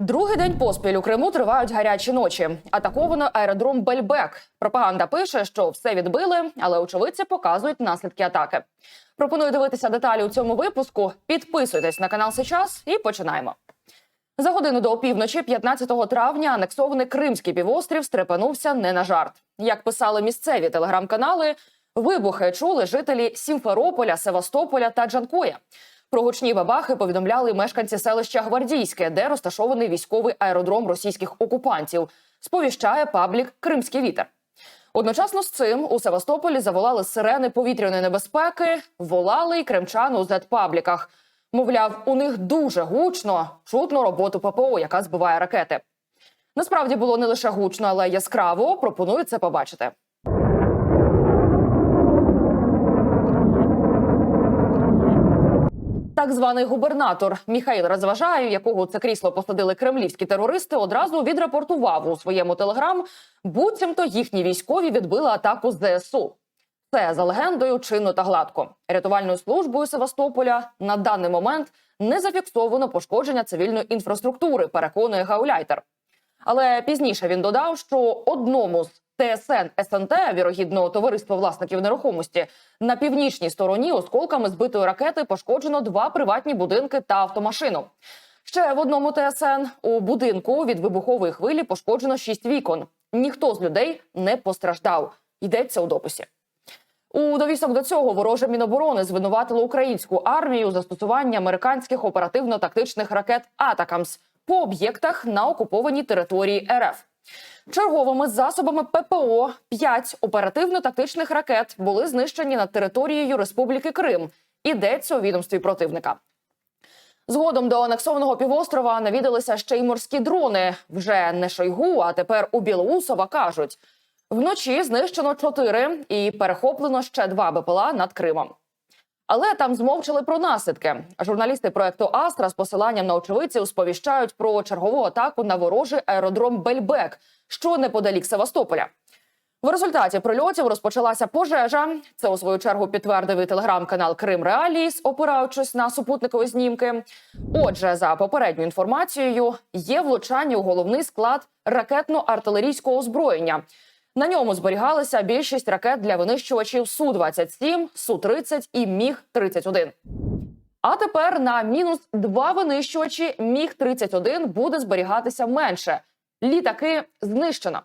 Другий день поспіль у Криму тривають гарячі ночі. Атаковано аеродром Бельбек. Пропаганда пише, що все відбили, але очевидці показують наслідки атаки. Пропоную дивитися деталі у цьому випуску. Підписуйтесь на канал Сейчас і починаємо. За годину до опівночі, 15 травня, анексований Кримський півострів стрепенувся не на жарт. Як писали місцеві телеграм-канали, вибухи чули жителі Сімферополя, Севастополя та Джанкоя. Про гучні бабахи повідомляли мешканці селища Гвардійське, де розташований військовий аеродром російських окупантів. Сповіщає паблік Кримський вітер. Одночасно з цим у Севастополі заволали сирени повітряної небезпеки, волали й кримчани у зет-пабліках. Мовляв, у них дуже гучно чутно роботу ППО, яка збиває ракети. Насправді було не лише гучно, але яскраво. Пропоную це побачити. Так званий губернатор Міхаїл Розважаю, якого це крісло посадили кремлівські терористи, одразу відрапортував у своєму телеграм, буцімто їхні військові відбили атаку з ЗСУ. Це за легендою чинно та гладко. Рятувальною службою Севастополя на даний момент не зафіксовано пошкодження цивільної інфраструктури, переконує Гауляйтер. Але пізніше він додав, що одному з ТСН СНТ, вірогідно товариство власників нерухомості, на північній стороні осколками збитої ракети пошкоджено два приватні будинки та автомашину. Ще в одному ТСН у будинку від вибухової хвилі пошкоджено шість вікон. Ніхто з людей не постраждав. Йдеться у дописі. У довісок до цього вороже міноборони звинуватило українську армію у застосуванні американських оперативно-тактичних ракет Атакамс по об'єктах на окупованій території РФ. Черговими засобами ППО 5 оперативно-тактичних ракет були знищені над територією Республіки Крим. Ідеться у відомстві противника. Згодом до анексованого півострова навідалися ще й морські дрони. Вже не Шойгу, а тепер у Білоусова кажуть. Вночі знищено чотири і перехоплено ще два БПЛА над Кримом. Але там змовчали про наслідки. Журналісти проекту Астра з посиланням на очевидців сповіщають про чергову атаку на ворожий аеродром Бельбек, що неподалік Севастополя. В результаті прильотів розпочалася пожежа. Це у свою чергу підтвердив і телеграм-канал Крим Реаліс, опираючись на супутникові знімки. Отже, за попередньою інформацією, є влучання у головний склад ракетно-артилерійського озброєння. На ньому зберігалися більшість ракет для винищувачів су 27 су 30 і міг 31 А тепер на мінус два винищувачі міг 31 буде зберігатися менше. Літаки знищено.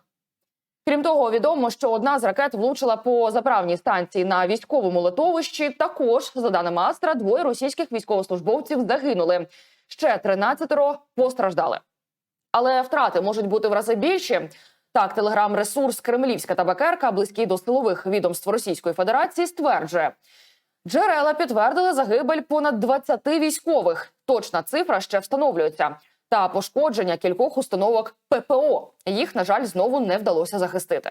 Крім того, відомо, що одна з ракет влучила по заправній станції на військовому литовищі. Також, за даними Астра, двоє російських військовослужбовців загинули. Ще 13 постраждали. Але втрати можуть бути в рази більші. Так, телеграм-ресурс Кремлівська табакерка, близький до силових відомств Російської Федерації, стверджує, джерела підтвердили загибель понад 20 військових. Точна цифра ще встановлюється. Та пошкодження кількох установок ППО. Їх, на жаль, знову не вдалося захистити.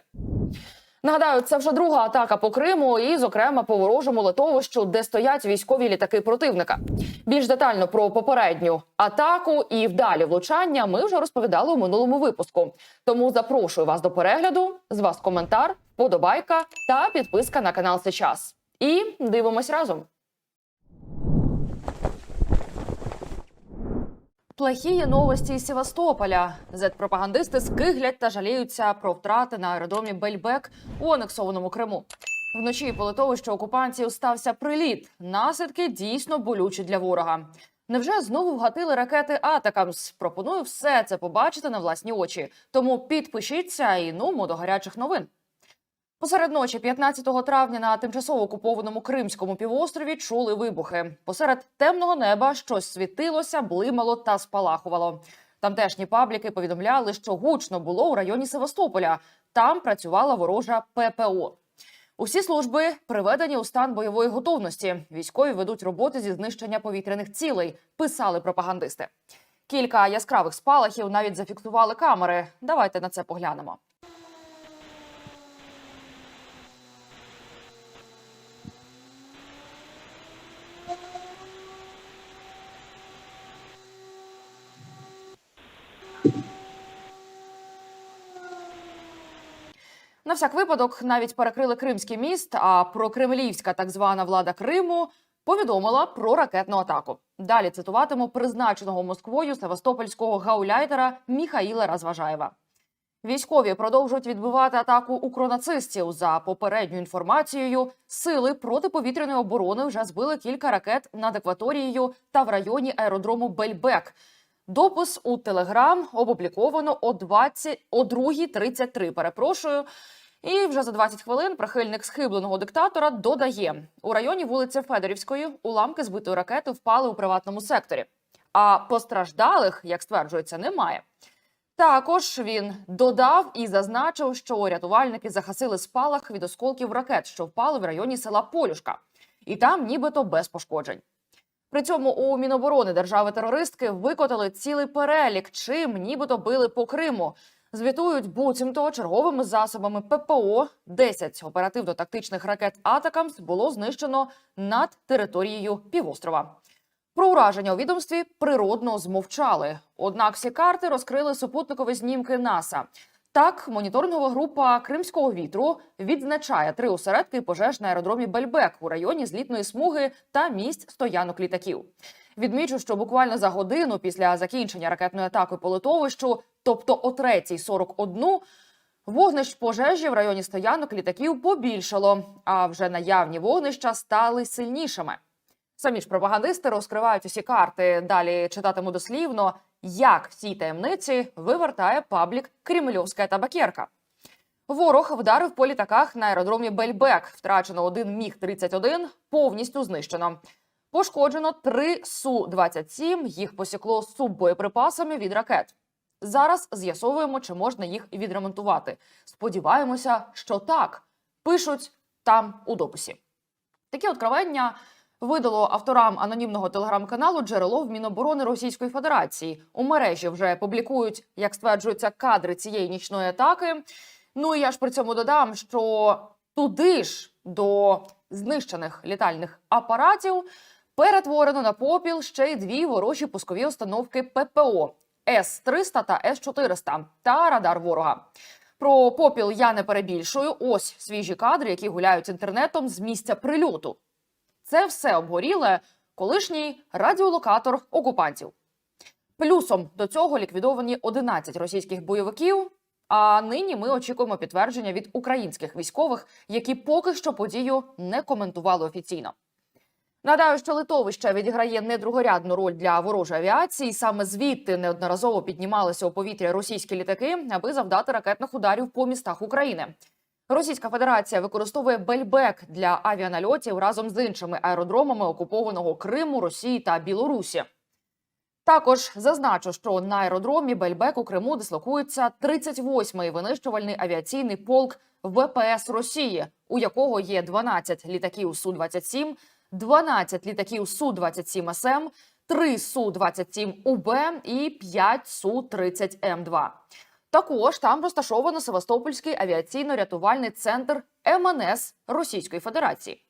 Нагадаю, це вже друга атака по Криму, і, зокрема, по ворожому литовищу, де стоять військові літаки противника. Більш детально про попередню атаку і вдалі влучання ми вже розповідали у минулому випуску. Тому запрошую вас до перегляду. З вас коментар, подобайка та підписка на канал Сейчас. І дивимось разом. Плохі новості із Севастополя. Зет-пропагандисти скиглять та жаліються про втрати на аеродромі Бельбек у анексованому Криму. Вночі по литовищу окупантів стався приліт. Наслідки дійсно болючі для ворога. Невже знову вгатили ракети Атакамс? Пропоную все це побачити на власні очі. Тому підпишіться і нумо до гарячих новин. Посеред ночі, 15 травня, на тимчасово окупованому Кримському півострові чули вибухи. Посеред темного неба щось світилося, блимало та спалахувало. Тамтешні пабліки повідомляли, що гучно було у районі Севастополя. Там працювала ворожа ППО. Усі служби приведені у стан бойової готовності. Військові ведуть роботи зі знищення повітряних цілей. Писали пропагандисти. Кілька яскравих спалахів навіть зафіксували камери. Давайте на це поглянемо. На всяк випадок навіть перекрили Кримський міст. А прокремлівська так звана влада Криму повідомила про ракетну атаку. Далі цитуватиму призначеного Москвою севастопольського гауляйтера Міхаїла Розважаєва. Військові продовжують відбивати атаку укронацистів. За попередньою інформацією, сили протиповітряної оборони вже збили кілька ракет над екваторією та в районі аеродрому Бельбек. Допис у Телеграм опубліковано о 20, о 2.33, Перепрошую. І вже за 20 хвилин прихильник схибленого диктатора додає: у районі вулиці Федорівської уламки збитої ракети впали у приватному секторі. А постраждалих, як стверджується, немає. Також він додав і зазначив, що рятувальники загасили спалах від осколків ракет, що впали в районі села Полюшка, і там нібито без пошкоджень. При цьому у Міноборони держави-терористки викотали цілий перелік, чим нібито били по Криму. Звітують буцімто черговими засобами ППО 10 оперативно-тактичних ракет Атакамс було знищено над територією півострова. Про ураження у відомстві природно змовчали. Однак всі карти розкрили супутникові знімки НАСА. Так, моніторингова група Кримського вітру відзначає три осередки пожеж на аеродромі Бельбек у районі злітної смуги та місць стоянок літаків. Відмічу, що буквально за годину після закінчення ракетної атаки по литовищу, тобто о 3.41, вогнищ пожежі в районі стоянок літаків побільшало, а вже наявні вогнища стали сильнішими. Самі ж пропагандисти розкривають усі карти. Далі читатиму дослівно, як ці таємниці вивертає паблік Кремльовська табакерка. Ворог вдарив по літаках на аеродромі Бельбек. Втрачено один міг 31 повністю знищено. Пошкоджено три су 27 Їх посікло суббоєприпасами від ракет. Зараз з'ясовуємо, чи можна їх відремонтувати. Сподіваємося, що так пишуть там у дописі. Такі откровення видало авторам анонімного телеграм-каналу джерело в Міноборони Російської Федерації. У мережі вже публікують, як стверджуються, кадри цієї нічної атаки. Ну і я ж при цьому додам, що туди ж до знищених літальних апаратів перетворено на попіл ще й дві ворожі пускові установки ППО С-300 та С-400 та радар ворога. Про попіл я не перебільшую. Ось свіжі кадри, які гуляють інтернетом з місця прильоту. Це все обгоріле колишній радіолокатор окупантів. Плюсом до цього ліквідовані 11 російських бойовиків. А нині ми очікуємо підтвердження від українських військових, які поки що подію не коментували офіційно. Нагадаю, що литовище відіграє не другорядну роль для ворожої авіації. Саме звідти неодноразово піднімалися у повітря російські літаки, аби завдати ракетних ударів по містах України. Російська Федерація використовує Бельбек для авіанальотів разом з іншими аеродромами окупованого Криму, Росії та Білорусі. Також зазначу, що на аеродромі Бельбек у Криму дислокується 38-й винищувальний авіаційний полк ВПС Росії, у якого є 12 літаків су 27 12 літаків су 27 СМ, 3 су 27 УБ і 5 су 30 М2. Також там розташовано Севастопольський авіаційно-рятувальний центр МНС Російської Федерації.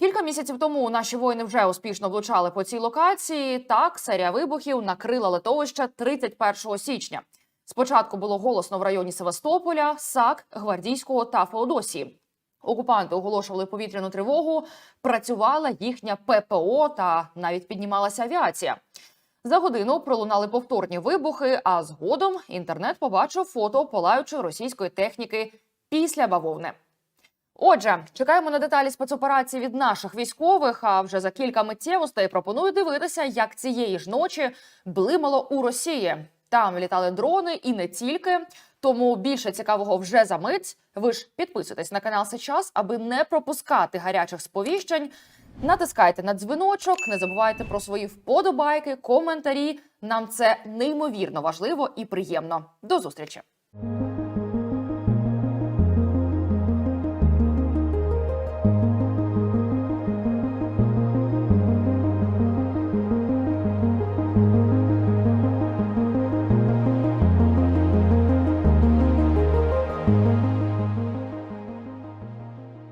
Кілька місяців тому наші воїни вже успішно влучали по цій локації. Так, серія вибухів накрила литовище 31 січня. Спочатку було голосно в районі Севастополя, САК, Гвардійського та Феодосії. Окупанти оголошували повітряну тривогу, працювала їхня ППО та навіть піднімалася авіація. За годину пролунали повторні вибухи, а згодом інтернет побачив фото палаючої російської техніки після бавовни. Отже, чекаємо на деталі спецоперації від наших військових. А вже за кілька миттєвостей пропоную дивитися, як цієї ж ночі блимало у Росії. Там літали дрони і не тільки. Тому більше цікавого вже за мить. Ви ж підписуйтесь на канал сейчас, аби не пропускати гарячих сповіщень. Натискайте на дзвіночок, не забувайте про свої вподобайки, коментарі. Нам це неймовірно важливо і приємно. До зустрічі!